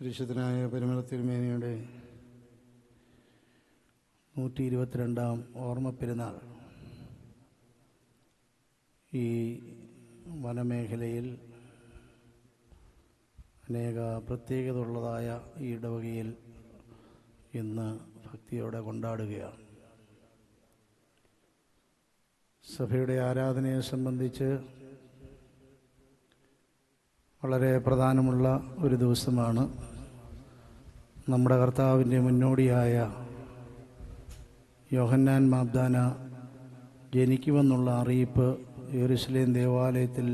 പരിശുദ്ധനായ പരിമള തിരുമേനിയുടെ നൂറ്റി ഇരുപത്തിരണ്ടാം ഓർമ്മ പെരുന്നാൾ ഈ വനമേഖലയിൽ അനേക പ്രത്യേകത ഉള്ളതായ ഈ ഇടവകയിൽ ഇന്ന് ഭക്തിയോടെ കൊണ്ടാടുകയാണ്. സഭയുടെ ആരാധനയെ സംബന്ധിച്ച് വളരെ പ്രധാനമുള്ള ഒരു ദിവസമാണ്. നമ്മുടെ കർത്താവിന്റെ മുന്നോടിയായ യോഹന്നാൻ മാബ്ദാന ജനിക്കുമെന്നുള്ള അറിയിപ്പ് യെറുസലേം ദേവാലയത്തിൽ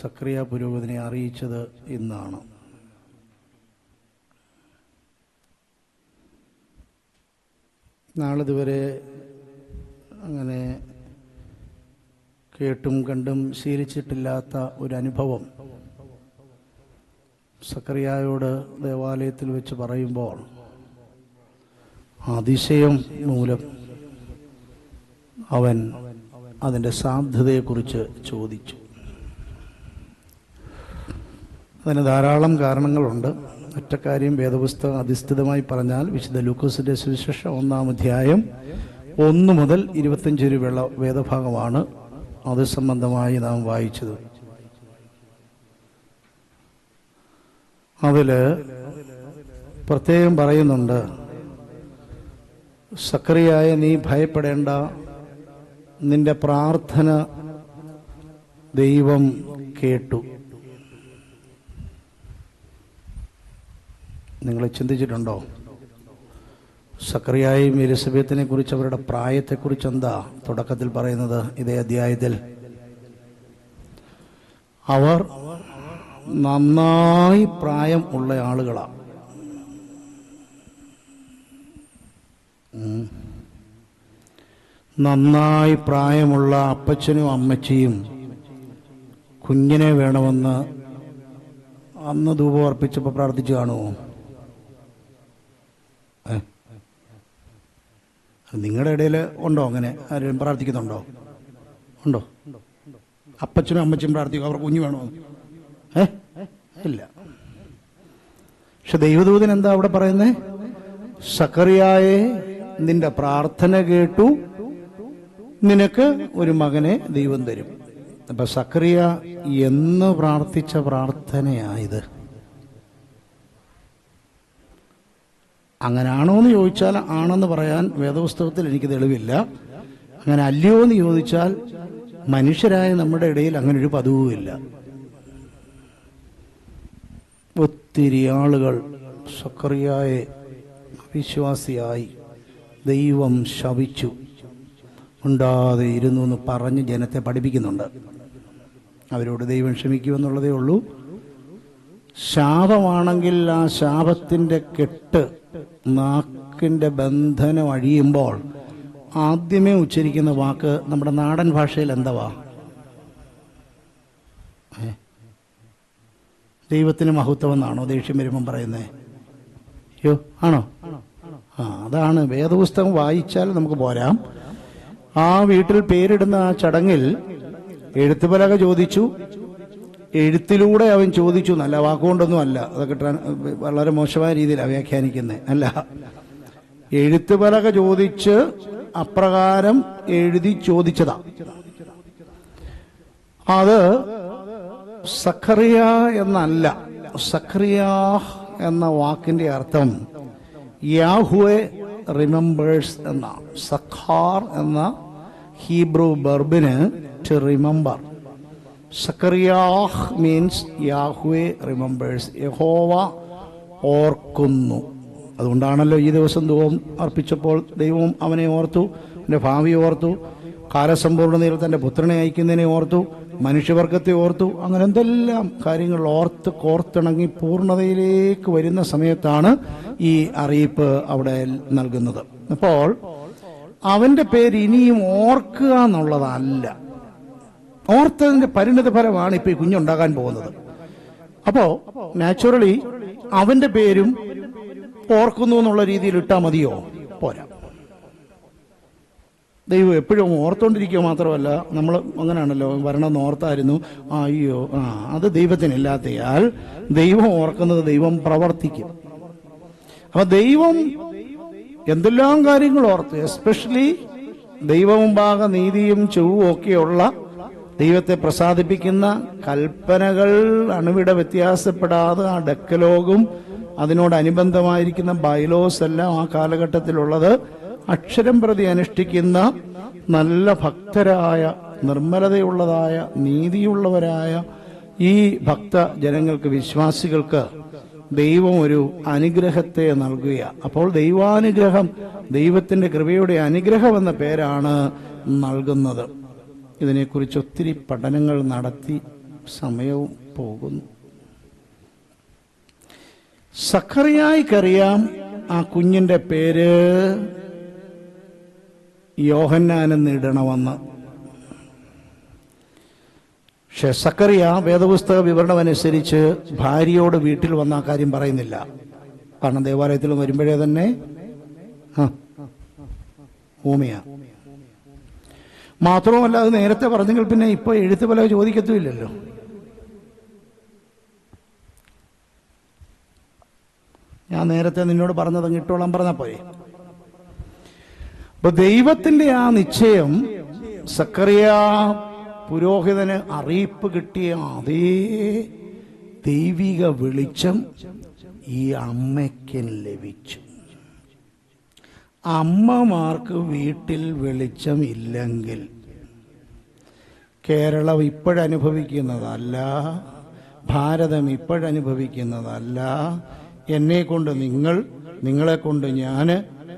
സക്രിയ പുരോഗതിനെ അറിയിച്ചത് ഇന്നാണ്. നാളിതുവരെ അങ്ങനെ കേട്ടും കണ്ടും ശീലിച്ചിട്ടില്ലാത്ത ഒരു അനുഭവം സക്കറിയായോട് ദേവാലയത്തിൽ വെച്ച് പറയുമ്പോൾ അതിശയം മൂലം അവൻ അതിന്റെ സാധ്യതയെക്കുറിച്ച് ചോദിച്ചു. അതിന് ധാരാളം കാരണങ്ങളുണ്ട്. ഒറ്റക്കാര്യം വേദപുസ്തകം അധിഷ്ഠിതമായി പറഞ്ഞാൽ വിശുദ്ധ ലൂക്കോസിന്റെ സുവിശേഷ ഒന്നാം അധ്യായം ഒന്ന് മുതൽ ഇരുപത്തഞ്ച് രൂപയുള്ള വേദഭാഗമാണ് അത് സംബന്ധമായി നാം വായിച്ചത്. അതിൽ പ്രത്യേകം പറയുന്നുണ്ട് സക്രിയായ നീ ഭയപ്പെടേണ്ട നിന്റെ പ്രാർത്ഥന ദൈവം കേട്ടു. നിങ്ങൾ ചിന്തിച്ചിട്ടുണ്ടോ? സക്രിയായും എലിസബത്തിനെ കുറിച്ച് അവരുടെ പ്രായത്തെക്കുറിച്ച് എന്താ തുടക്കത്തിൽ പറയുന്നത് ഇതേ അധ്യായത്തിൽ? അവർ നന്നായി പ്രായം ഉള്ള ആളുകളാണ് നന്നായി പ്രായമുള്ള അപ്പച്ചനും അമ്മച്ചിയും കുഞ്ഞിനെ വേണമെന്ന് അന്ന് ധൂപം അർപ്പിച്ചപ്പോൾ പ്രാർത്ഥിച്ചു കാണുമോ നിങ്ങളുടെ ഇടയിൽ ഉണ്ടോ അങ്ങനെ? ആരും പ്രാർത്ഥിക്കുന്നുണ്ടോ? ഉണ്ടോ? അപ്പച്ചനും അമ്മച്ചും പ്രാർത്ഥിക്കും. അവർ കുഞ്ഞു വേണോ? ഏ? ഇല്ല. പക്ഷെ ദൈവദൂതൻ എന്താ അവിടെ പറയുന്നേ? സക്കറിയായെ നിന്റെ പ്രാർത്ഥന കേട്ടു നിനക്ക് ഒരു മകനെ ദൈവം തരും. അപ്പൊ സക്രിയ എന്ന് പ്രാർത്ഥിച്ച പ്രാർത്ഥനയായത്. അങ്ങനാണോ എന്ന് ചോദിച്ചാൽ ആണെന്ന് പറയാൻ വേദപുസ്തകത്തിൽ എനിക്ക് തെളിവില്ല. അങ്ങനെ അല്ലയോ എന്ന് ചോദിച്ചാൽ മനുഷ്യരായ നമ്മുടെ ഇടയിൽ അങ്ങനെ ഒരു പതിവുമില്ല. ഒത്തിരി ആളുകൾ സക്കറിയായെ വിശ്വാസിയായി ദൈവം ശവിച്ചു ഉണ്ടാതെ ഇരുന്നു എന്ന് പറഞ്ഞ് ജനത്തെ പഠിപ്പിക്കുന്നുണ്ട്. അവരോട് ദൈവം ക്ഷമിക്കുമെന്നുള്ളതേ ഉള്ളൂ. ശാപമാണെങ്കിൽ ആ ശാപത്തിന്റെ കെട്ട് നാക്കിന്റെ ബന്ധനം അഴിയുമ്പോൾ ആദ്യമേ ഉച്ചരിക്കുന്ന വാക്ക് നമ്മുടെ നാടൻ ഭാഷയിൽ എന്തവാ? ദൈവത്തിന് മഹത്വം എന്നാണോ ദേഷ്യം വരുമ്പം പറയുന്നത് അയ്യോ ആണോ? ആ അതാണ്. വേദപുസ്തകം വായിച്ചാൽ നമുക്ക് പോരാം. ആ വീട്ടിൽ പേരിടുന്ന ആ ചടങ്ങിൽ എഴുത്തുപലക ചോദിച്ചു. എഴുത്തിലൂടെ അവൻ ചോദിച്ചു. നല്ല വാക്കുകൊണ്ടൊന്നും അല്ല. അതൊക്കെ വളരെ മോശമായ രീതിയിലാണ് വ്യാഖ്യാനിക്കുന്നത് അല്ല. എഴുത്തുപലക ചോദിച്ച് അപ്രകാരം എഴുതി ചോദിച്ചതാ. അത് സഖറിയ എന്നല്ല സഖറിയ എന്ന വാക്കിന്റെ അർത്ഥം യാഹുവെ റിമെമ്പേഴ്സ് എന്നാണ് സഖാർ എന്ന Hebrew ബർബിന് to remember Zechariah means Yahweh remembers യഹോവ ഓർക്കുന്നു. അതുകൊണ്ടാണല്ലോ ഈ ദിവസം ദൂവം അർപ്പിച്ചപ്പോൾ ദൈവവും അവനെ ഓർത്തു അവന്റെ ഭാവി ഓർത്തു. കാലസമ്പൂർണതയിൽ തന്റെ പുത്രനെ അയക്കുന്നതിനെ ഓർത്തു മനുഷ്യവർഗത്തെ ഓർത്തു അങ്ങനെ എന്തെല്ലാം കാര്യങ്ങൾ ഓർത്ത് കോർത്തിണങ്ങി പൂർണതയിലേക്ക് വരുന്ന സമയത്താണ് ഈ അറിയിപ്പ് അവിടെ നൽകുന്നത്. അപ്പോൾ അവന്റെ പേര് ഇനിയും ഓർക്കുക എന്നുള്ളതല്ല. ഓർത്തതിന്റെ പരിണിത ഫലമാണ് ഇപ്പൊ ഈ കുഞ്ഞുണ്ടാകാൻ പോകുന്നത്. അപ്പോ നാച്ചുറലി അവന്റെ പേരും ഓർക്കുന്നു എന്നുള്ള രീതിയിൽ ഇട്ടാ മതിയോ? പോരാ. ദൈവം എപ്പോഴും ഓർത്തോണ്ടിരിക്കുക മാത്രമല്ല നമ്മൾ അങ്ങനെയാണല്ലോ വരണമെന്ന് ഓർത്തായിരുന്നു. അയ്യോ ആ അത് ദൈവത്തിനില്ലാത്തയാൽ ദൈവം ഓർക്കുന്നത് ദൈവം പ്രവർത്തിക്കും. അപ്പൊ ദൈവം എന്തെല്ലാം കാര്യങ്ങൾ ഓർത്ത് എസ്പെഷ്യലി ദൈവമുമ്പാകെ നീതിയും ചൊവ്വും ഒക്കെയുള്ള ദൈവത്തെ പ്രസാദിപ്പിക്കുന്ന കൽപ്പനകൾ അണുവിട വ്യത്യാസപ്പെടാതെ ആ ഡെക്കലോഗും അതിനോടനുബന്ധമായിരിക്കുന്ന ബൈലോസ് എല്ലാം ആ കാലഘട്ടത്തിലുള്ളത് അക്ഷരം പ്രതി അനുഷ്ഠിക്കുന്ന നല്ല ഭക്തരായ നിർമ്മലതയുള്ളതായ നീതിയുള്ളവരായ ഈ ഭക്ത ജനങ്ങൾക്ക് വിശ്വാസികൾക്ക് ദൈവം ഒരു അനുഗ്രഹത്തെ നൽകുക അപ്പോൾ ദൈവാനുഗ്രഹം ദൈവത്തിന്റെ കൃപയുടെ അനുഗ്രഹം എന്ന പേരാണ് നൽകുന്നത്. ഇതിനെക്കുറിച്ച് ഒത്തിരി പഠനങ്ങൾ നടത്തി സമയവും പോകുന്നു. സഖറിയായിക്കറിയാം ആ കുഞ്ഞിന്റെ പേര് യോഹന്നാനെന്ന് ഇടണമെന്ന് പക്ഷെ സക്കറിയ വേദപുസ്തക വിവരണമനുസരിച്ച് ഭാര്യയോട് വീട്ടിൽ വന്ന ആ കാര്യം പറയുന്നില്ല. കാരണം ദേവാലയത്തിൽ വരുമ്പോഴേ തന്നെ ആ, ഊമയ. മാത്രവുമല്ല അത് നേരത്തെ പറഞ്ഞെങ്കിൽ പിന്നെ ഇപ്പൊ എഴുത്ത് പല ചോദിക്കത്തുമില്ലല്ലോ. ഞാൻ നേരത്തെ നിന്നോട് പറഞ്ഞത് അങ്ങ് ഇട്ടോളം പറഞ്ഞാ പോരെ. അപ്പൊ ദൈവത്തിന്റെ ആ നിശ്ചയം സക്കറിയ പുരോഹിതന് അറിയിപ്പ് കിട്ടിയ അതേ ദൈവിക വെളിച്ചം ഈ അമ്മയ്ക്ക് ലഭിച്ചു. അമ്മമാർക്ക് വീട്ടിൽ വെളിച്ചം ഇല്ലെങ്കിൽ കേരളം ഇപ്പോഴനുഭവിക്കുന്നതല്ല ഭാരതം ഇപ്പോഴനുഭവിക്കുന്നതല്ല. എന്നെ കൊണ്ട് നിങ്ങൾ നിങ്ങളെ കൊണ്ട് ഞാൻ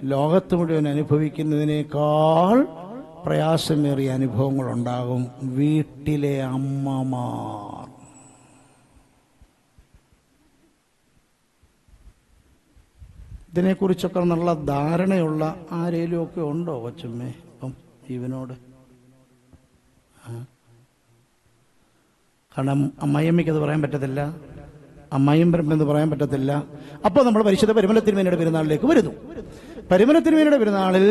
ലോകത്ത് മുഴുവൻ അനുഭവിക്കുന്നതിനേക്കാൾ പ്രയാസമേറിയ അനുഭവങ്ങൾ ഉണ്ടാകും വീട്ടിലെ അമ്മമാർ. ഇതിനെക്കുറിച്ചൊക്കെ നല്ല ധാരണയുള്ള ആരേലും ഒക്കെ ഉണ്ടോ കൊച്ചമ്മേ? ഇപ്പം ജീവനോട്? കാരണം അമ്മയമ്മയ്ക്ക് അത് പറയാൻ പറ്റത്തില്ല. അമ്മായിയും എന്ന് പറയാൻ പറ്റത്തില്ല. അപ്പോൾ നമ്മൾ പരിശുദ്ധ പരിമല തിരുമേനിയുടെ പെരുന്നാളിലേക്ക് വരുന്നു. പരിമല തിരുമേനിയുടെ പെരുന്നാളിൽ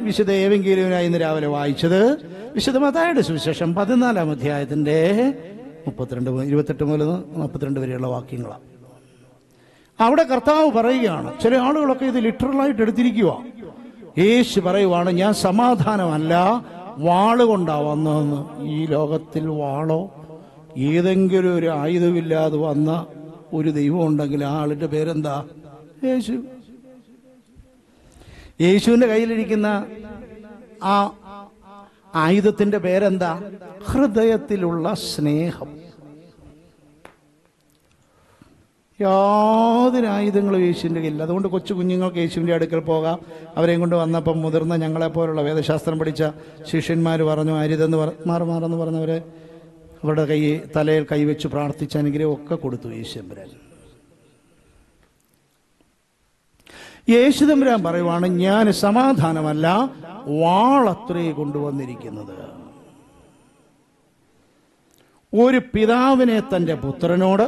വിശുദ്ധ ഏവെങ്കിലുവിനായി ഇന്ന് രാവിലെ വായിച്ചത് വിശുദ്ധ മതായുടെ സുവിശേഷം പതിനാലാം അധ്യായത്തിന്റെ മുപ്പത്തിരണ്ട് ഇരുപത്തെട്ട് മുതൽ മുപ്പത്തിരണ്ട് വരെയുള്ള വാക്യങ്ങളാണ്. അവിടെ കർത്താവ് പറയുകയാണ് ചില ആളുകളൊക്കെ ഇത് ലിറ്ററലായിട്ട് എടുത്തിരിക്കുക യേശു പറയുവാണ് ഞാൻ സമാധാനമല്ല വാൾ കൊണ്ടാ വന്നതെന്ന്. ഈ ലോകത്തിൽ വാളോ ഏതെങ്കിലും ഒരു ആയുധമില്ലാതെ വന്ന ഒരു ദൈവം ഉണ്ടെങ്കിൽ ആ ആളിന്റെ പേരെന്താ? യേശു യേശുവിന്റെ കയ്യിലിരിക്കുന്ന ആ ആയുധത്തിന്റെ പേരെന്താ? ഹൃദയത്തിലുള്ള സ്നേഹം. യാതൊരു ആയുധങ്ങളും യേശുവിന്റെ കയ്യില്ല അതുകൊണ്ട് കൊച്ചു കുഞ്ഞുങ്ങൾക്ക് യേശുവിന്റെ അടുക്കൽ പോകാം. അവരെയും കൊണ്ട് വന്നപ്പം മുതിർന്ന ഞങ്ങളെപ്പോലുള്ള വേദശാസ്ത്രം പഠിച്ച ശിഷ്യന്മാർ പറഞ്ഞു അരുതെന്ന് പറ മാറി മാറെന്ന് പറഞ്ഞവരെ അവരുടെ കൈ തലയിൽ കൈവച്ച് പ്രാർത്ഥിച്ച അനുഗ്രഹമൊക്കെ കൊടുത്തു യേശുമ്പരാൻ യേശുദമ്പുരാൻ പറയുവാണ് ഞാൻ സമാധാനമല്ല വാളത്രേ കൊണ്ടുവന്നിരിക്കുന്നത്. ഒരു പിതാവിനെ തന്റെ പുത്രനോട്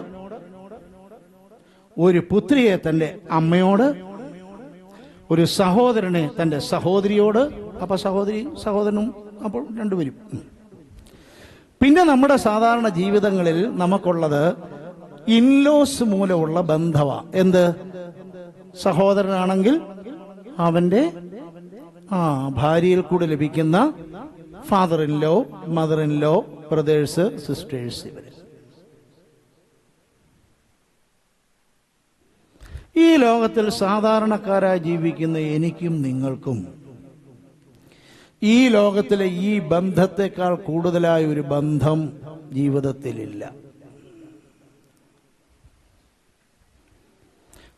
ഒരു പുത്രിയെ തന്റെ അമ്മയോട് ഒരു സഹോദരനെ തന്റെ സഹോദരിയോട് അപ്പൊ സഹോദരി സഹോദരനും അപ്പോൾ രണ്ടുപേരും. പിന്നെ നമ്മുടെ സാധാരണ ജീവിതങ്ങളിൽ നമുക്കുള്ളത് ഇൻലോസ് മൂലമുള്ള ബന്ധവ. എന്ത്? സഹോദരനാണെങ്കിൽ അവന്റെ ആ ഭാര്യയിൽ കൂടെ ലഭിക്കുന്ന father in law mother in law brothers sisters ഇവർ ഈ ലോകത്തിൽ സാധാരണക്കാരായി ജീവിക്കുന്ന എനിക്കും നിങ്ങൾക്കും ഈ ലോകത്തിലെ ഈ ബന്ധത്തെക്കാൾ കൂടുതലായ ഒരു ബന്ധം ജീവിതത്തിലില്ല.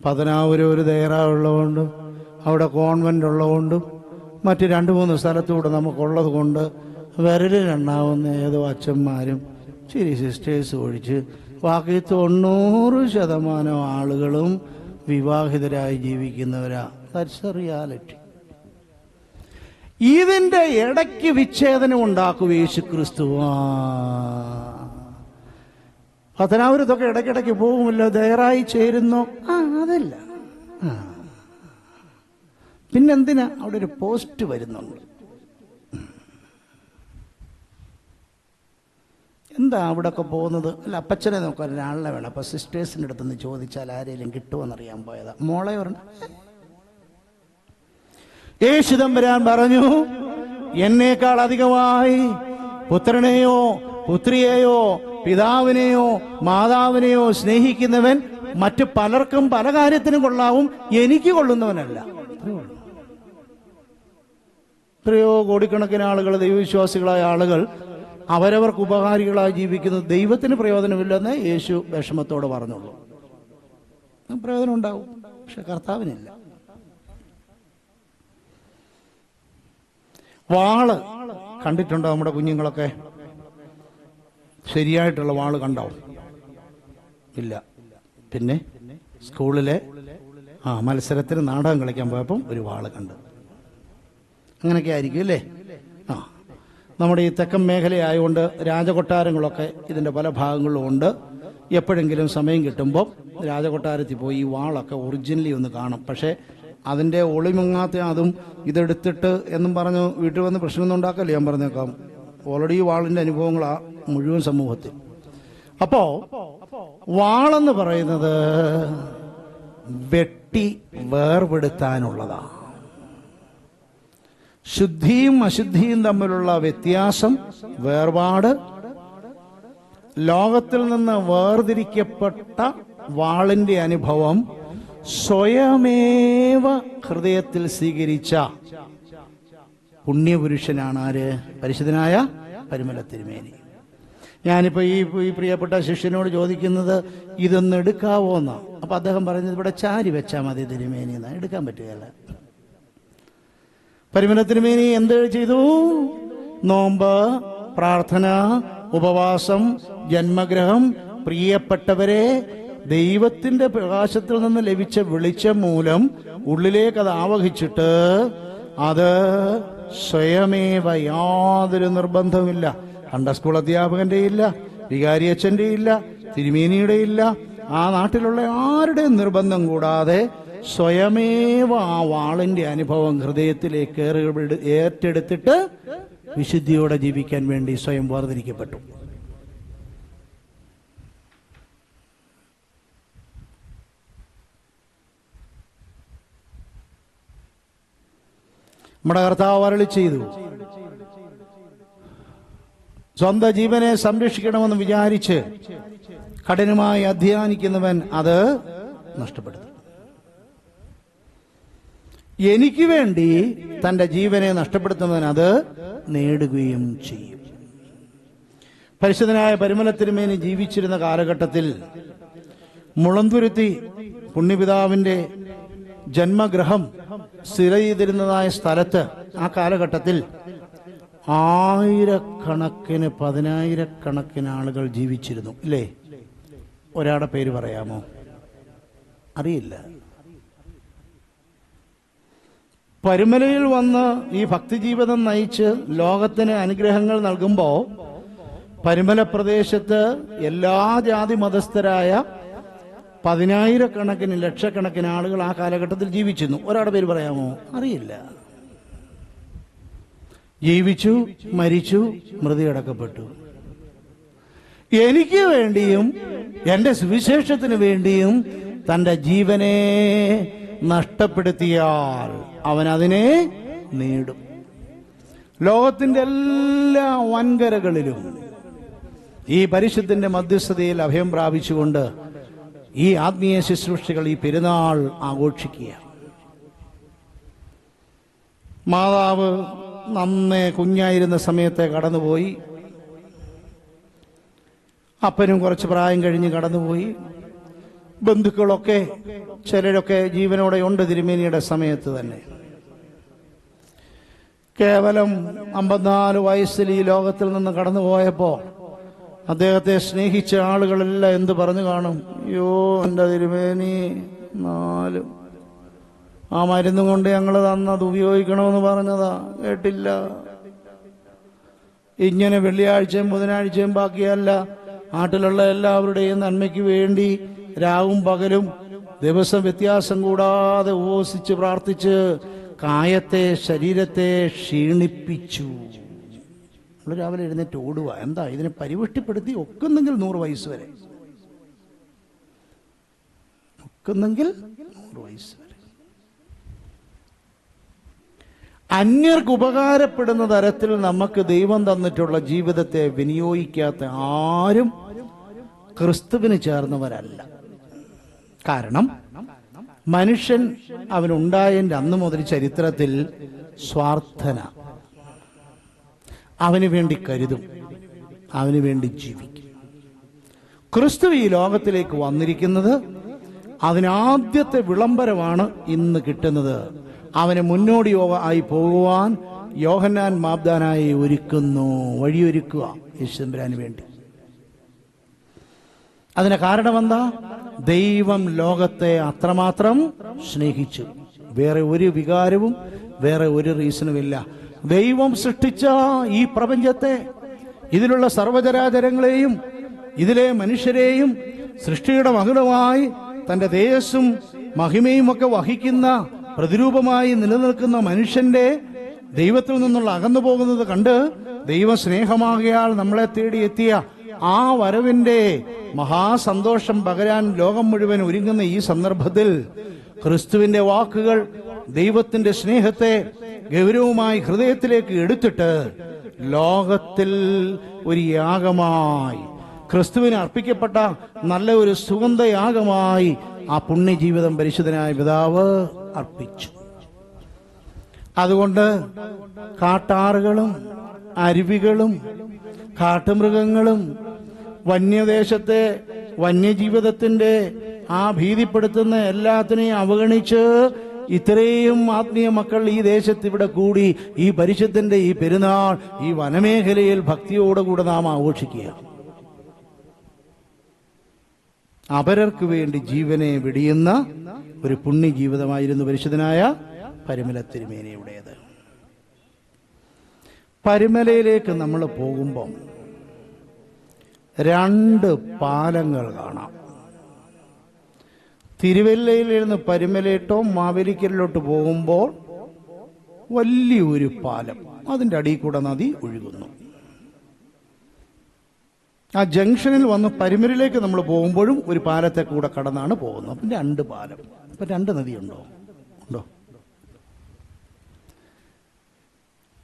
പതിനാവൂര് ഒരു തയ്യാറുള്ളതുകൊണ്ടും അവിടെ കോൺവെന്റ് ഉള്ളതുകൊണ്ടും മറ്റ് രണ്ട് മൂന്ന് സ്ഥലത്തൂടെ നമുക്കുള്ളത് കൊണ്ട് വിരലിലെണ്ണാവുന്ന ഏതോ അച്ഛന്മാരും ചിരി സിസ്റ്റേഴ്സ് ഒഴിച്ച് ബാക്കി തൊണ്ണൂറ് ശതമാനം ആളുകളും വിവാഹിതരായി ജീവിക്കുന്നവരാ. ദാറ്റ്സ് റിയാലിറ്റി ഇതിന്റെ ഇടയ്ക്ക് വിച്ഛേദനം ഉണ്ടാക്കുക യേശു ക്രിസ്തു പത്തനാപുരത്തൊക്കെ ഇടയ്ക്കിടയ്ക്ക് പോകുമല്ലോ? ദയറായി ചേരുന്നു. ആ അതല്ല. പിന്നെന്തിനാ അവിടെ ഒരു പോസ്റ്റ് വരുന്നുണ്ട്? എന്താ അവിടെയൊക്കെ പോകുന്നത്? അല്ല അപ്പച്ചനെ നോക്കാൻ ഒരാളിനെ വേണം. അപ്പോൾ സിസ്റ്റേഴ്സിന്റെ അടുത്തുനിന്ന് ചോദിച്ചാൽ ആരെങ്കിലും കിട്ടുമെന്നറിയാൻ പോയതാ. മോളെ പറഞ്ഞു യേശുദംബരാൻ പറഞ്ഞു എന്നേക്കാൾ അധികമായി പുത്രനെയോ പുത്രിയെയോ പിതാവിനെയോ മാതാവിനെയോ സ്നേഹിക്കുന്നവൻ മറ്റു പലർക്കും പല കാര്യത്തിനും കൊള്ളാവും എനിക്ക് കൊള്ളുന്നവനല്ല. എത്രയോ കോടിക്കണക്കിന് ആളുകൾ ദൈവവിശ്വാസികളായ ആളുകൾ അവരവർക്ക് ഉപകാരികളായി ജീവിക്കുന്നത് ദൈവത്തിന് പ്രയോജനമില്ലെന്ന് യേശു വിഷമത്തോട് പറഞ്ഞുള്ളൂ പ്രയോജനം ഉണ്ടാവും പക്ഷെ കർത്താവിനില്ല. വാൾ കണ്ടിട്ടുണ്ടോ നമ്മുടെ കുഞ്ഞുങ്ങളൊക്കെ? ശരിയായിട്ടുള്ള വാൾ കണ്ടോ ഇല്ല. പിന്നെ സ്കൂളിലെ ആ മത്സരത്തിന് നാടകം കളിക്കാൻ പോയപ്പം ഒരു വാൾ കണ്ട്. അങ്ങനെയൊക്കെ ആയിരിക്കും അല്ലേ ആ. നമ്മുടെ ഈ തെക്കൻ മേഖലയായതുകൊണ്ട് രാജകൊട്ടാരങ്ങളൊക്കെ ഇതിന്റെ പല ഭാഗങ്ങളിലും ഉണ്ട്. എപ്പോഴെങ്കിലും സമയം കിട്ടുമ്പോൾ രാജകൊട്ടാരത്തിൽ പോയി ഈ വാളൊക്കെ ഒറിജിനലി ഒന്ന് കാണും. പക്ഷേ അതിന്റെ ഒളിമുങ്ങാത്ത അതും ഇതെടുത്തിട്ട് എന്നും പറഞ്ഞു വീട്ടിൽ വന്ന് പ്രശ്നമൊന്നും ഉണ്ടാക്കല്ലേ? ഞാൻ പറഞ്ഞേക്കാം. ഓൾറെഡി ഈ വാളിന്റെ അനുഭവങ്ങളാ. മുഴുവൻ സമൂഹത്തിൽ. അപ്പോ വാളെന്ന് പറയുന്നത് വെട്ടി വേർപെടുത്താനുള്ളതാണ്. ശുദ്ധിയും അശുദ്ധിയും തമ്മിലുള്ള വ്യത്യാസം വേർപാട് ലോകത്തിൽ നിന്ന് വേർതിരിക്കപ്പെട്ട വാളിന്റെ അനുഭവം സ്വയമേവ ഹൃദയത്തിൽ സ്വീകരിച്ച പുണ്യപുരുഷനാണ് ആര്? പരിശുദ്ധനായ പരിമല തിരുമേനി ഞാനിപ്പോൾ ഈ ഈ പ്രിയപ്പെട്ട ശിഷ്യനോട് ചോദിക്കുന്നത് ഇതൊന്ന് എടുക്കാവോ എന്നാ. അപ്പൊ അദ്ദേഹം പറയുന്നത് ഇവിടെ ചാരി വെച്ചാൽ മതി തിരുമേനി എന്നാ. എടുക്കാൻ പറ്റുകയല്ല. തിരുമേനി എന്ത് ചെയ്തു? നോമ്പ് പ്രാർത്ഥന ഉപവാസം ജന്മഗ്രഹം പ്രിയപ്പെട്ടവരെ ദൈവത്തിന്റെ പ്രകാശത്തിൽ നിന്ന് ലഭിച്ച വെളിച്ചം മൂലം ഉള്ളിലേക്ക് അത് ആവഹിച്ചിട്ട് അത് സ്വയമേവ യാതൊരു നിർബന്ധവുമില്ല. കണ്ട സ്കൂൾ അധ്യാപകന്റെ ഇല്ല വികാരി അച്ഛന്റെ ഇല്ല തിരുമേനിയുടെ ഇല്ല. ആ നാട്ടിലുള്ള ആരുടെയും നിർബന്ധം കൂടാതെ സ്വയമേവ ആ വാളിന്റെ അനുഭവം ഹൃദയത്തിലേക്ക് ഏറ്റെടുത്തിട്ട് വിശുദ്ധിയോടെ ജീവിക്കാൻ വേണ്ടി സ്വയം വേർതിരിക്കപ്പെട്ടു. നമ്മുടെ കർത്താവ് അരളി ചെയ്തു. സ്വന്തം ജീവനെ സംരക്ഷിക്കണമെന്ന് വിചാരിച്ച് കഠിനമായി അധ്യാനിക്കുന്നവൻ അത് നഷ്ടപ്പെടുത്തും. എനിക്ക് വേണ്ടി തന്റെ ജീവനെ നഷ്ടപ്പെടുത്തുന്നവൻ അത് നേടുകയും ചെയ്യും. പരിശുദ്ധനായ പരിമലത്തിരുമേനി ജീവിച്ചിരുന്ന കാലഘട്ടത്തിൽ മുളന്തുരുത്തി പുണ്യപിതാവിന്റെ ജന്മഗ്രഹം സ്ഥിര ചെയ്തിരുന്നതായ സ്ഥലത്ത് ആ കാലഘട്ടത്തിൽ ആയിരക്കണക്കിന് പതിനായിരക്കണക്കിന് ആളുകൾ ജീവിച്ചിരുന്നു ഇല്ലേ? ഒരാളുടെ പേര് പറയാമോ? അറിയില്ല. പരുമലയിൽ വന്ന് ഈ ഭക്തിജീവിതം നയിച്ച് ലോകത്തിന് അനുഗ്രഹങ്ങൾ നൽകുമ്പോൾ പരുമല പ്രദേശത്ത് എല്ലാ ജാതി മതസ്ഥരായ പതിനായിരക്കണക്കിന് ലക്ഷക്കണക്കിന് ആളുകൾ ആ കാലഘട്ടത്തിൽ ജീവിച്ചിരുന്നു. ഒരാളുടെ പേര് പറയാമോ? അറിയില്ല. ജീവിച്ചു മരിച്ചു മൃതിയടക്കപ്പെട്ടു. എനിക്ക് വേണ്ടിയും എന്റെ സുവിശേഷത്തിന് വേണ്ടിയും തന്റെ ജീവനെ നഷ്ടപ്പെടുത്തിയാൽ അവൻ അതിനെ നേടും. ലോകത്തിന്റെ എല്ലാ വൻകരകളിലും ഈ പരിശുദ്ധന്റെ മധ്യസ്ഥതയിൽ അഭയം പ്രാപിച്ചുകൊണ്ട് ഈ ആത്മീയ ശുശ്രൂഷകൾ ഈ പെരുന്നാൾ ആഘോഷിക്കുക. മാതാവ് നന്നേ കുഞ്ഞായിരുന്ന സമയത്തെ കടന്നുപോയി. അപ്പനും കുറച്ച് പ്രായം കഴിഞ്ഞ് കടന്നുപോയി. ബന്ധുക്കളൊക്കെ ചിലരൊക്കെ ജീവനോടെ ഉണ്ട് തിരുമേനിയുടെ സമയത്ത് തന്നെ. കേവലം അമ്പത്തിനാല് വയസ്സിൽ ഈ ലോകത്തിൽ നിന്ന് കടന്നുപോയപ്പോൾ അദ്ദേഹത്തെ സ്നേഹിച്ച ആളുകളെല്ലാം എന്ത് പറഞ്ഞു കാണും? അയ്യോ എന്റെ തിരുമേനി നാലും ആ മരുന്ന് കൊണ്ട് ഞങ്ങൾ തന്നത് ഉപയോഗിക്കണമെന്ന് പറഞ്ഞതാ. കേട്ടില്ല. ഇങ്ങനെ വെള്ളിയാഴ്ചയും ബുധനാഴ്ചയും ബാക്കിയല്ല. നാട്ടിലുള്ള എല്ലാവരുടെയും നന്മയ്ക്ക് വേണ്ടി രാവും പകലും ദിവസം വ്യത്യാസം കൂടാതെ ഉപവസിച്ച് പ്രാർത്ഥിച്ച് കായത്തെ ശരീരത്തെ ക്ഷീണിപ്പിച്ചു. നമ്മൾ രാവിലെ എഴുന്നേറ്റ് ഓടുക എന്താ ഇതിനെ പരിവഷ്ടിപ്പെടുത്തി ഒക്കുന്നെങ്കിൽ നൂറ് വയസ്സ് വരെ? ഒക്കുന്നെങ്കിൽ നൂറ് വയസ്സ് വരെ അന്യർക്ക് ഉപകാരപ്പെടുന്ന തരത്തിൽ നമുക്ക് ദൈവം തന്നിട്ടുള്ള ജീവിതത്തെ വിനിയോഗിക്കാത്ത ആരും ക്രിസ്തുവിന് ചേർന്നവരല്ല. കാരണം മനുഷ്യൻ അവനുണ്ടായതിന്റെ അന്ന് മുതൽ ചരിത്രത്തിൽ സ്വാർത്ഥന. അവന് വേണ്ടി കരുതും. അവന് വേണ്ടി ജീവിക്കും. ക്രിസ്തു ഈ ലോകത്തിലേക്ക് വന്നിരിക്കുന്നത് അതിനാദ്യത്തെ വിളംബരമാണ് ഇന്ന് കിട്ടുന്നത്. അവന് മുന്നോടി യോഗ- ആയി പോകുവാൻ യോഹന്നാൻ മാബ്ദാനായി ഒരുക്കുന്നു. വഴിയൊരുക്കുക യേശുദമ്പരാന് വേണ്ടി. അതിന് കാരണമെന്താ ദൈവം ലോകത്തെ അത്രമാത്രം സ്നേഹിച്ചു. വേറെ ഒരു വികാരവും വേറെ ഒരു റീസണുമില്ല ദൈവം സൃഷ്ടിച്ച ഈ പ്രപഞ്ചത്തെ ഇതിലുള്ള സർവചരാചരങ്ങളെയും ഇതിലെ മനുഷ്യരെയും സൃഷ്ടിയുടെ മകുടമായി തന്റെ തേജസ്സും മഹിമയും ഒക്കെ വഹിക്കുന്ന പ്രതിരൂപമായി നിലനിൽക്കുന്ന മനുഷ്യന്റെ ദൈവത്തിൽ നിന്നുള്ള അകന്നു പോകുന്നത് കണ്ട് ദൈവ സ്നേഹമാകയാൽ നമ്മളെ തേടി എത്തിയ ആ വരവിന്റെ മഹാസന്തോഷം പകരാൻ ലോകം മുഴുവൻ ഒരുങ്ങുന്ന ഈ സന്ദർഭത്തിൽ ക്രിസ്തുവിന്റെ വാക്കുകൾ ദൈവത്തിന്റെ സ്നേഹത്തെ ഗൗരവമായി ഹൃദയത്തിലേക്ക് എടുത്തിട്ട് ലോകത്തിൽ ഒരു യാഗമായി ക്രിസ്തുവിന് അർപ്പിക്കപ്പെട്ട നല്ല ഒരു സുഗന്ധയാഗമായി ആ പുണ്യജീവിതം പരിശുദ്ധനായ പിതാവ് അർപ്പിച്ചു. അതുകൊണ്ട് കാട്ടാറുകളും അരുവികളും കാട്ടുമൃഗങ്ങളും വന്യദേശത്തെ വന്യജീവിതത്തിന്റെ ആ ഭീതിപ്പെടുത്തുന്ന എല്ലാത്തിനെയും അവഗണിച്ച് ഇത്രയും ആത്മീയ മക്കൾ ഈ ദേശത്ത് ഇവിടെ കൂടി ഈ പരിശുദ്ധന്റെ ഈ പെരുന്നാൾ ഈ വനമേഖലയിൽ ഭക്തിയോടുകൂടെ നാം ആഘോഷിക്കുക അപരർക്ക് വേണ്ടി ജീവനെ വെടിയുന്ന ഒരു പുണ്യ ജീവിതമായിരുന്നു പരിശുദ്ധനായ പരിമല തിരുമേനയുടേത്. പരിമലയിലേക്ക് നമ്മൾ പോകുമ്പം രണ്ട് പാലങ്ങൾ കാണാം. തിരുവല്ലയിൽ നിന്ന് പരിമലയിട്ടോ മാവേലിക്കലിലോട്ട് പോകുമ്പോൾ വലിയൊരു പാലം അതിന്റെ അടിയിൽ കൂടെ നദി ഒഴുകുന്നു. ആ ജംഗ്ഷനിൽ വന്ന് പരിമരിലേക്ക് നമ്മൾ പോകുമ്പോഴും ഒരു പാലത്തെ കൂടെ കടന്നാണ് പോകുന്നത്. അപ്പം രണ്ട് പാലം. അപ്പം രണ്ട് നദിയുണ്ടോ? ഉണ്ടോ?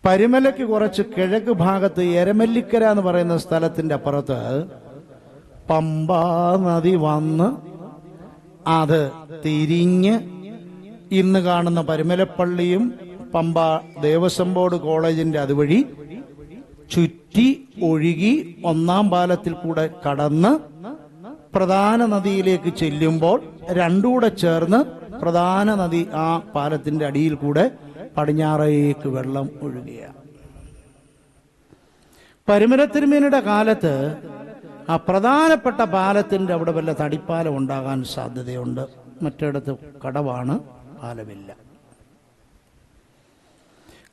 പരിമലയ്ക്ക് കുറച്ച് കിഴക്ക് ഭാഗത്ത് എരമല്ലിക്കര എന്ന് പറയുന്ന സ്ഥലത്തിന്റെ അപ്പുറത്ത് പമ്പാ നദി വന്ന് അത് തിരിഞ്ഞ് ഇന്ന് കാണുന്ന പരിമലപ്പള്ളിയും പമ്പ ദേവസ്വം ബോർഡ് കോളേജിന്റെ അതുവഴി ചുറ്റി ഒഴുകി ഒന്നാം പാലത്തിൽ കൂടെ കടന്ന് പ്രധാന നദിയിലേക്ക് ചെല്ലുമ്പോൾ രണ്ടുകൂടെ ചേർന്ന് പ്രധാന നദി ആ പാലത്തിന്റെ അടിയിൽ കൂടെ പടിഞ്ഞാറേക്ക് വെള്ളം ഒഴുകുകയാണ് പരിമലത്തിരുമേനിയുടെ കാലത്ത് ആ പ്രധാനപ്പെട്ട പാലത്തിന്റെ അവിടെ വല്ല തടിപ്പാലം ഉണ്ടാകാൻ സാധ്യതയുണ്ട്. മറ്റിടത്ത് കടവാണ് പാലമില്ല.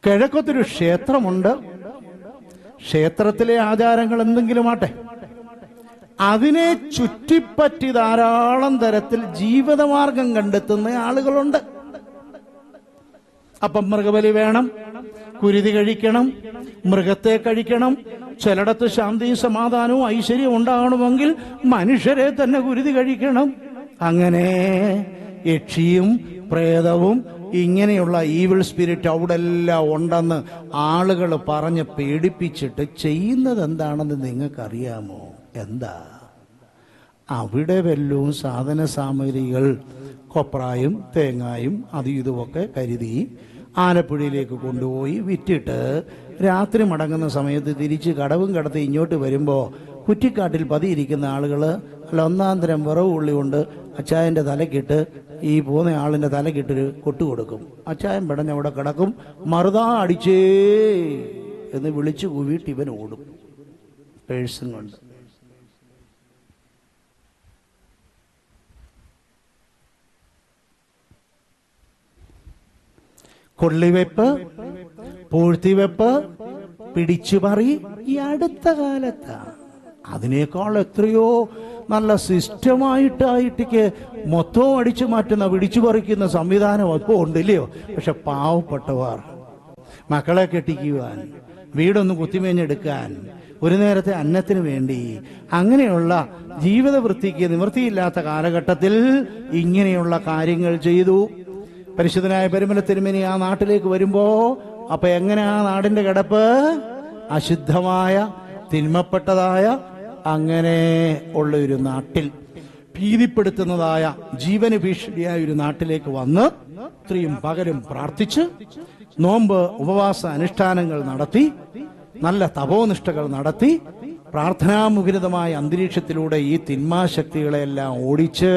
കിഴക്കത്തൊരു ക്ഷേത്രമുണ്ട്. ക്ഷേത്രത്തിലെ ആചാരങ്ങൾ എന്തെങ്കിലും ആട്ടെ? അതിനെ ചുറ്റിപ്പറ്റി ധാരാളം തരത്തിൽ ജീവിതമാർഗം കണ്ടെത്തുന്ന ആളുകളുണ്ട്. അപ്പം മൃഗബലി വേണം കുരുതി കഴിക്കണം മൃഗത്തെ കഴിക്കണം ചിലയിടത്ത് ശാന്തിയും സമാധാനവും ഐശ്വര്യവും ഉണ്ടാകണമെങ്കിൽ മനുഷ്യരെ തന്നെ കുരുതി കഴിക്കണം. അങ്ങനെ യക്ഷിയും പ്രേതവും ഇങ്ങനെയുള്ള ഈവിൾ സ്പിരിറ്റ് അവിടെ എല്ലാം ഉണ്ടെന്ന് ആളുകൾ പറഞ്ഞ് പേടിപ്പിച്ചിട്ട് ചെയ്യുന്നത് എന്താണെന്ന് നിങ്ങൾക്കറിയാമോ? എന്താ? അവിടെ വല്ലവും സാധന സാമഗ്രികൾ കൊപ്രായും തേങ്ങായും അതും ഇതുമൊക്കെ കരുതി ആലപ്പുഴയിലേക്ക് കൊണ്ടുപോയി വിറ്റിട്ട് രാത്രി മടങ്ങുന്ന സമയത്ത് തിരിച്ച് കടവും കടത്തി ഇങ്ങോട്ട് വരുമ്പോൾ കുറ്റിക്കാട്ടിൽ പതിയിരിക്കുന്ന ആളുകൾ അല്ല ഒന്നാന്തരം തരം വിറവ് ഉള്ളി കൊണ്ട് അച്ചായന്റെ തലക്കിട്ട് ഈ പോകുന്ന ആളിന്റെ തലക്കിട്ടൊരു കൊട്ടു കൊടുക്കും അച്ചായം പെടഞ്ഞ അവിടെ കിടക്കും. മറുതാ അടിച്ചേ എന്ന് വിളിച്ചു കൂവിയിട്ട് ഇവൻ ഓടും. പേഴ്സും കൊണ്ട്. കൊള്ളിവെപ്പ് പൂഴ്ത്തിവെപ്പ് പിടിച്ചുപറി ഈ അടുത്ത കാലത്താണ് അതിനേക്കാൾ എത്രയോ നല്ല സിസ്റ്റമായിട്ടായിട്ടേക്ക് മൊത്തവും അടിച്ചു മാറ്റുന്ന പിടിച്ചു പറിക്കുന്ന സംവിധാനം ഇപ്പോൾ ഉണ്ടല്ലയോ? പക്ഷെ പാവപ്പെട്ടവർ. മക്കളെ കെട്ടിക്കുവാൻ വീടൊന്ന് കുത്തിമേഞ്ഞെടുക്കാൻ ഒരു നേരത്തെ അന്നത്തിന് വേണ്ടി അങ്ങനെയുള്ള ജീവിത വൃത്തിക്ക് നിവൃത്തിയില്ലാത്ത കാലഘട്ടത്തിൽ ഇങ്ങനെയുള്ള കാര്യങ്ങൾ ചെയ്തു. പരിശുദ്ധനായ പെരുമല തിരുമേനി ആ നാട്ടിലേക്ക് വരുമ്പോ അപ്പൊ എങ്ങനെ ആ നാടിന്റെ കിടപ്പ്? അശുദ്ധമായ തിന്മപ്പെട്ടതായ അങ്ങനെ ഉള്ള ഒരു നാട്ടിൽ ഭീതിപ്പെടുത്തുന്നതായ ജീവന് ഭീഷണിയായ ഒരു നാട്ടിലേക്ക് വന്ന് ഇത്രയും പകലും പ്രാർത്ഥിച്ച് നോമ്പ് ഉപവാസ അനുഷ്ഠാനങ്ങൾ നടത്തി നല്ല തപോനിഷ്ഠകൾ നടത്തി പ്രാർത്ഥനാമുഖരിതമായ അന്തരീക്ഷത്തിലൂടെ ഈ തിന്മാശക്തികളെല്ലാം ഓടിച്ച്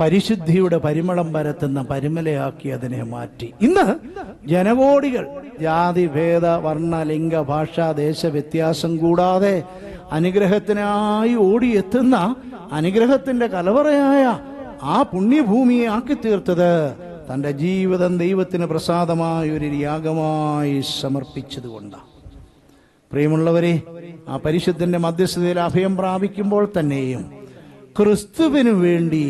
പരിശുദ്ധിയുടെ പരിമളം പരത്തുന്ന പരിമലയാക്കി അതിനെ മാറ്റി. ഇന്ന് ജനകോടികൾ ജാതി ഭേദ വർണ ലിംഗ ഭാഷ ദേശ വ്യത്യാസം കൂടാതെ അനുഗ്രഹത്തിനായി ഓടിയെത്തുന്ന അനുഗ്രഹത്തിന്റെ കലവറയായ ആ പുണ്യഭൂമിയെ ആക്കി തീർത്തത് തന്റെ ജീവിതം ദൈവത്തിന് പ്രസാദമായ ഒരു യാഗമായി സമർപ്പിച്ചതുകൊണ്ടാണ്. പ്രിയമുള്ളവരെ ആ പരിശുദ്ധന്റെ മധ്യസ്ഥതയിൽ അഭയം പ്രാപിക്കുമ്പോൾ തന്നെയും ക്രിസ്തുവിനു വേണ്ടി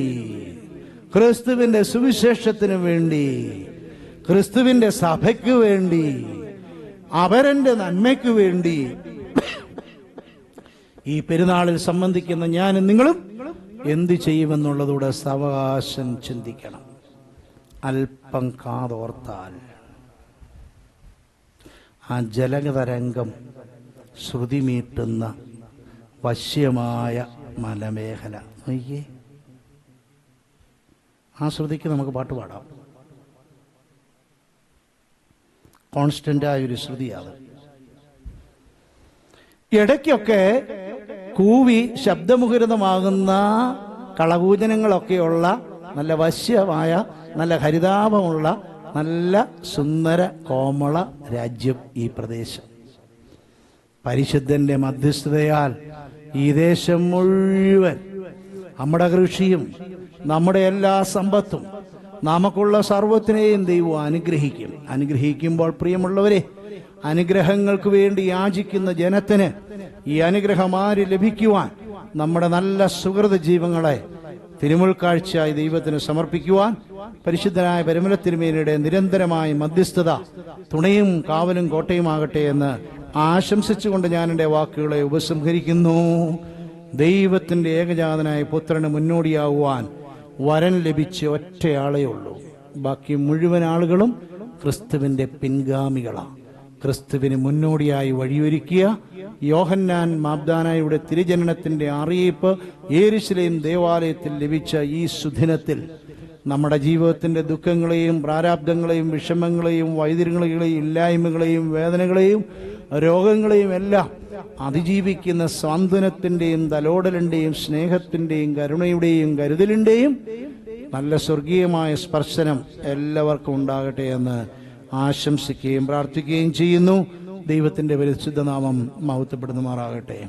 ക്രിസ്തുവിന്റെ സുവിശേഷത്തിനു വേണ്ടി ക്രിസ്തുവിന്റെ സഭയ്ക്ക് വേണ്ടി അവരന്റെ നന്മയ്ക്ക് വേണ്ടി ഈ പെരുന്നാളിൽ സംബന്ധിക്കുന്ന ഞാനും നിങ്ങളും എന്ത് ചെയ്യുമെന്നുള്ളതൂടെ സാവകാശം ചിന്തിക്കണം. അല്പം കാതോർത്താൽ ആ ജലതരംഗം ശ്രുതിമീട്ടുന്ന വശ്യമായ മലമേഖല. നോക്കിയേ. ആ ശ്രുതിക്ക് നമുക്ക് പാട്ട് പാടാം. ഒരു ശ്രുതിയാണ് ഇടയ്ക്കൊക്കെ കൂവി ശബ്ദമുഖരിതമാകുന്ന കളകൂജനങ്ങളൊക്കെയുള്ള നല്ല വശ്യമായ നല്ല ഹരിതാപമുള്ള നല്ല സുന്ദര കോമള രാജ്യം ഈ പ്രദേശം. പരിശുദ്ധന്റെ മധ്യസ്ഥതയാൽ ഈ ദേശം മുഴുവൻ നമ്മുടെ കൃഷിയും നമ്മുടെ എല്ലാ സമ്പത്തും നമുക്കുള്ള സർവത്തിനെയും ദൈവം അനുഗ്രഹിക്കും. അനുഗ്രഹിക്കുമ്പോൾ പ്രിയമുള്ളവരെ അനുഗ്രഹങ്ങൾക്ക് വേണ്ടി യാചിക്കുന്ന ജനത്തിന് ഈ അനുഗ്രഹം ആര് ലഭിക്കുവാൻ നമ്മുടെ നല്ല സുഹൃത ജീവങ്ങളെ തിരുമുൾക്കാഴ്ചയായി ദൈവത്തിന് സമർപ്പിക്കുവാൻ പരിശുദ്ധനായ പരിമല തിരുമേനിയുടെ നിരന്തരമായ മധ്യസ്ഥത തുണയും കാവലും കോട്ടയുമാകട്ടെ എന്ന് ആശംസിച്ചുകൊണ്ട് ഞാൻ എന്റെ വാക്കുകളെ ഉപസംഹരിക്കുന്നു. ദൈവത്തിന്റെ ഏകജാതനായ പുത്രന് മുന്നോടിയാവുവാൻ വരൻ ലഭിച്ച ഒറ്റയാളേ ഉള്ളൂ. ബാക്കി മുഴുവൻ ആളുകളും ക്രിസ്തുവിന്റെ പിൻഗാമികളാണ്. ക്രിസ്തുവിന് മുന്നോടിയായി വഴിയൊരുക്കിയ യോഹന്നാൻ മാബ്ദാനായുടെ തിരുജനനത്തിന്റെ അറിയിപ്പ് ഏരിശിലെയും ദേവാലയത്തിൽ ലഭിച്ച ഈ സുദിനത്തിൽ. നമ്മുടെ ജീവിതത്തിന്റെ ദുഃഖങ്ങളെയും പ്രാരാബ്ദങ്ങളെയും വിഷമങ്ങളെയും വൈദ്യുതികളെയും ഇല്ലായ്മകളെയും വേദനകളെയും രോഗങ്ങളെയും എല്ലാം അതിജീവിക്കുന്ന സാന്ത്വനത്തിന്റെയും തലോടലിന്റെയും സ്നേഹത്തിന്റെയും കരുണയുടെയും കരുതലിന്റെയും നല്ല സ്വർഗീയമായ സ്പർശനം എല്ലാവർക്കും ഉണ്ടാകട്ടെ എന്ന് ആശംസിക്കുകയും പ്രാർത്ഥിക്കുകയും ചെയ്യുന്നു. ദൈവത്തിന്റെ പരിശുദ്ധനാമം മഹത്വപ്പെടുന്നുമാറാകട്ടെ